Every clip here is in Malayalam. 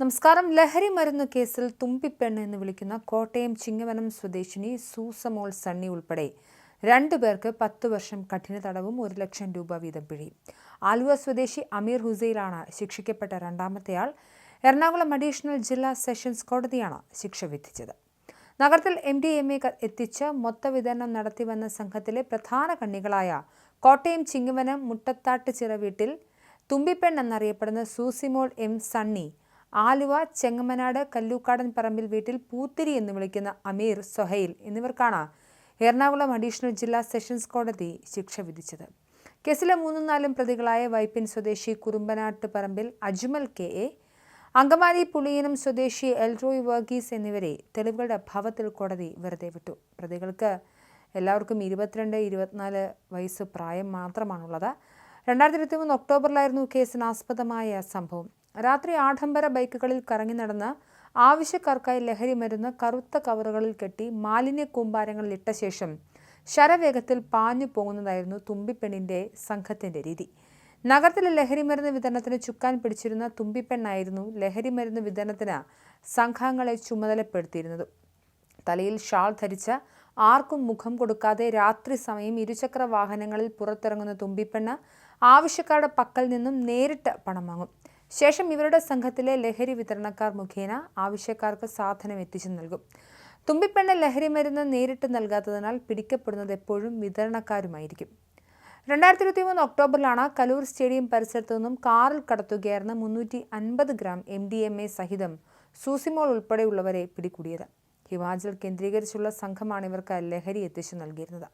നമസ്കാരം. ലഹരി മരുന്ന് കേസിൽ തുമ്പിപ്പെണ്ണ് എന്ന് വിളിക്കുന്ന കോട്ടയം ചിങ്ങവനം സ്വദേശിനി സൂസമോൾ സണ്ണി ഉൾപ്പെടെ രണ്ടു പേർക്ക് പത്ത് വർഷം കഠിന തടവും ഒരു ലക്ഷം രൂപ വീതം പിഴയും ആലുവ സ്വദേശി അമീർ ഹുസൈലാണ് ശിക്ഷിക്കപ്പെട്ട രണ്ടാമത്തെയാൾ എറണാകുളം അഡീഷണൽ ജില്ലാ സെഷൻസ് കോടതിയാണ് ശിക്ഷ വിധിച്ചത്. നഗരത്തിൽ എം ഡി എം എ എത്തിച്ച് മൊത്തവിതരണം നടത്തിവന്ന സംഘത്തിലെ പ്രധാന കണ്ണികളായ കോട്ടയം ചിങ്ങവനം മുട്ടത്താട്ട് ചിറ വീട്ടിൽ തുമ്പിപ്പെണ്ണെന്നറിയപ്പെടുന്ന സൂസിമോൾ എം സണ്ണി ആലുവ ചെങ്ങമനാട് കല്ലൂക്കാടൻ പറമ്പിൽ വീട്ടിൽ പൂത്തിരി എന്ന് വിളിക്കുന്ന അമീർ സൊഹൈൽ എന്നിവർക്കാണ് എറണാകുളം അഡീഷണൽ ജില്ലാ സെഷൻസ് കോടതി ശിക്ഷ വിധിച്ചത്. കേസിലെ മൂന്നും നാലും പ്രതികളായ വൈപ്പിൻ സ്വദേശി കുറുമ്പനാട്ട് പറമ്പിൽ അജ്മൽ കെ എ അങ്കമാലി പുളിയനം സ്വദേശി എൽറോയ് വർഗീസ് എന്നിവരെ തെളിവുകളുടെ അഭാവത്തിൽ കോടതി വെറുതെ വിട്ടു. പ്രതികൾക്ക് എല്ലാവർക്കും ഇരുപത്തിരണ്ട് ഇരുപത്തിനാല് വയസ്സ് പ്രായം മാത്രമാണുള്ളത്. രണ്ടായിരത്തി ഇരുപത്തി മൂന്ന് ഒക്ടോബറിലായിരുന്നു കേസിന് ആസ്പദമായ സംഭവം. രാത്രി ആഡംബര ബൈക്കുകളിൽ കറങ്ങി നടന്ന് ആവശ്യക്കാർക്കായി ലഹരി മരുന്ന് കറുത്ത കവറുകളിൽ കെട്ടി മാലിന്യ കൂമ്പാരങ്ങളിൽ ഇട്ട ശേഷം ശരവേഗത്തിൽ പാഞ്ഞു പോകുന്നതായിരുന്നു തുമ്പിപ്പെണ്ണിന്റെ സംഘത്തിന്റെ രീതി. നഗരത്തിലെ ലഹരി മരുന്ന് വിതരണത്തിന് ചുക്കാൻ പിടിച്ചിരുന്ന തുമ്പിപ്പെണ്ണായിരുന്നു ലഹരി മരുന്ന് വിതരണത്തിന് സംഘങ്ങളെ ചുമതലപ്പെടുത്തിയിരുന്നത്. തലയിൽ ഷാൾ ധരിച്ച ആർക്കും മുഖം കൊടുക്കാതെ രാത്രി സമയം ഇരുചക്ര വാഹനങ്ങളിൽ പുറത്തിറങ്ങുന്ന തുമ്പിപ്പെണ്ണ് ആവശ്യക്കാരുടെ പക്കൽ നിന്നും നേരിട്ട് പണം വാങ്ങും. ശേഷം ഇവരുടെ സംഘത്തിലെ ലഹരി വിതരണക്കാർ മുഖേന ആവശ്യക്കാർക്ക് സാധനം എത്തിച്ചു നൽകും. തുമ്പിപ്പെണ്ണ ലഹരി മരുന്ന് നേരിട്ട് നൽകാത്തതിനാൽ പിടിക്കപ്പെടുന്നത് എപ്പോഴും വിതരണക്കാരുമായിരിക്കും. രണ്ടായിരത്തി ഇരുപത്തി മൂന്ന് ഒക്ടോബറിലാണ് കലൂർ സ്റ്റേഡിയം പരിസരത്തു നിന്നും കാറിൽ കടത്തുകയായിരുന്ന മുന്നൂറ്റി അൻപത് gram M D M A സഹിതം സൂസിമോൾ ഉൾപ്പെടെയുള്ളവരെ പിടികൂടിയത്. ഹിമാചൽ കേന്ദ്രീകരിച്ചുള്ള സംഘമാണ് ഇവർക്ക് ലഹരി എത്തിച്ചു നൽകിയിരുന്നത്.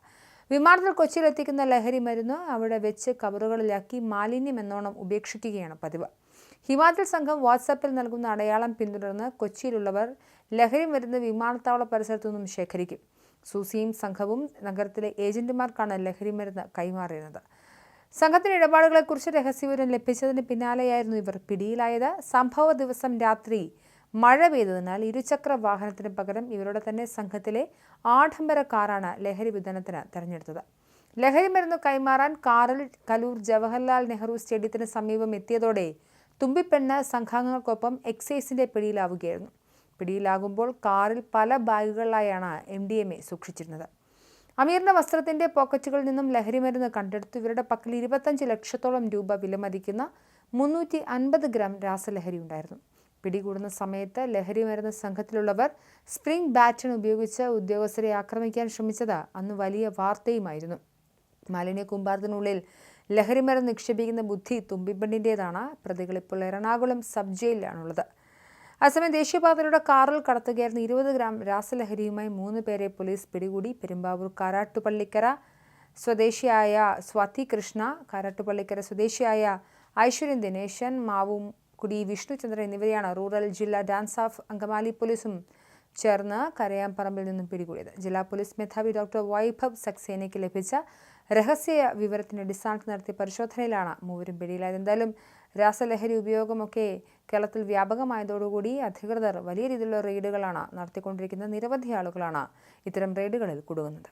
വിമാനത്തിൽ കൊച്ചിയിലെത്തിക്കുന്ന ലഹരി മരുന്ന് അവിടെ വെച്ച് കവറുകളിലാക്കി മാലിന്യം എന്നോണം ഉപേക്ഷിക്കുകയാണ് പതിവ്. ഹിമാചൽ സംഘം വാട്സാപ്പിൽ നൽകുന്ന അടയാളം പിന്തുടർന്ന് കൊച്ചിയിലുള്ളവർ ലഹരി മരുന്ന് വിമാനത്താവള പരിസരത്തു നിന്നും ശേഖരിക്കും. സൂസിയും സംഘവും നഗരത്തിലെ ഏജന്റുമാർക്കാണ് ലഹരി മരുന്ന് കൈമാറിയത് സംഘത്തിന്റെ ഇടപാടുകളെക്കുറിച്ച് രഹസ്യവിവരം ലഭിച്ചതിന് പിന്നാലെയായിരുന്നു ഇവർ പിടിയിലായത്. സംഭവ ദിവസം രാത്രി മഴ പെയ്തതിനാൽ ഇരുചക്ര വാഹനത്തിന് പകരം ഇവരുടെ തന്നെ സംഘത്തിലെ ആഡംബര കാറാണ് ലഹരി വിതരണത്തിന് തെരഞ്ഞെടുത്തത്. ലഹരി മരുന്ന് കൈമാറാൻ കാറിൽ കലൂർ ജവഹർലാൽ നെഹ്റു സ്റ്റേഡിയത്തിന് സമീപം എത്തിയതോടെ തുമ്പിപ്പെണ്ണ് സംഘാംഗങ്ങൾക്കൊപ്പം എക്സൈസിന്റെ പിടിയിലാവുകയായിരുന്നു. പിടിയിലാകുമ്പോൾ കാറിൽ പല ബാഗുകളിലായാണ് എം ഡി എം എ സൂക്ഷിച്ചിരുന്നത്. അമീറിന്റെ വസ്ത്രത്തിന്റെ പോക്കറ്റുകളിൽ നിന്നും ലഹരി മരുന്ന് കണ്ടെടുത്തു ഇവരുടെ പക്കൽ ഇരുപത്തഞ്ച് ലക്ഷത്തോളം രൂപ വിലമതിക്കുന്ന മുന്നൂറ്റി അൻപത് ഗ്രാം രാസലഹരി ഉണ്ടായിരുന്നു. പിടികൂടുന്ന സമയത്ത് ലഹരി മരുന്ന് സംഘത്തിലുള്ളവർ സ്പ്രിംഗ് ബാറ്റൺ ഉപയോഗിച്ച് ഉദ്യോഗസ്ഥരെ ആക്രമിക്കാൻ ശ്രമിച്ചത് അന്ന് വലിയ വാർത്തയുമായിരുന്നു. മാലിന്യ കൂമ്പാരത്തിനുള്ളിൽ ലഹരിമരം നിക്ഷേപിക്കുന്ന ബുദ്ധി തുമ്പിപ്പണ്ടിന്റേതാണ് പ്രതികൾ ഇപ്പോൾ എറണാകുളം സബ് ജയിലിലാണുള്ളത്. അസമയം ദേശീയപാതയുടെ കാറിൽ കടത്തുകയായിരുന്ന ഇരുപത് ഗ്രാം രാസലഹരിയുമായി മൂന്ന് പേരെ പോലീസ് പിടികൂടി. പെരുമ്പാവൂർ കാരാട്ടുപള്ളിക്കര സ്വദേശിയായ സ്വാതി കൃഷ്ണ കാരാട്ടുപള്ളിക്കര സ്വദേശിയായ ഐശ്വര്യൻ ദിനേശൻ മാവും കുടി വിഷ്ണുചന്ദ്രൻ എന്നിവരെയാണ് റൂറൽ ജില്ലാ ഡാൻസ് ഓഫ് അങ്കമാലി പോലീസും ചേർന്ന് കരയാമ്പറമ്പിൽ നിന്നും പിടികൂടിയത്. ജില്ലാ പോലീസ് മേധാവി ഡോക്ടർ വൈഭവ് സക്സേനയ്ക്ക് ലഭിച്ച രഹസ്യ വിവരത്തിന് അടിസ്ഥാനത്തിൽ നടത്തിയ പരിശോധനയിലാണ് മൂവരും പിടിയിലായത്. എന്തായാലും രാസലഹരി ഉപയോഗമൊക്കെ കേരളത്തിൽ വ്യാപകമായതോടുകൂടി അധികൃതർ വലിയ രീതിയിലുള്ള റെയ്ഡുകളാണ് നടത്തിക്കൊണ്ടിരിക്കുന്ന നിരവധി ആളുകളാണ് ഇത്തരം റെയ്ഡുകളിൽ കുടുങ്ങുന്നത്.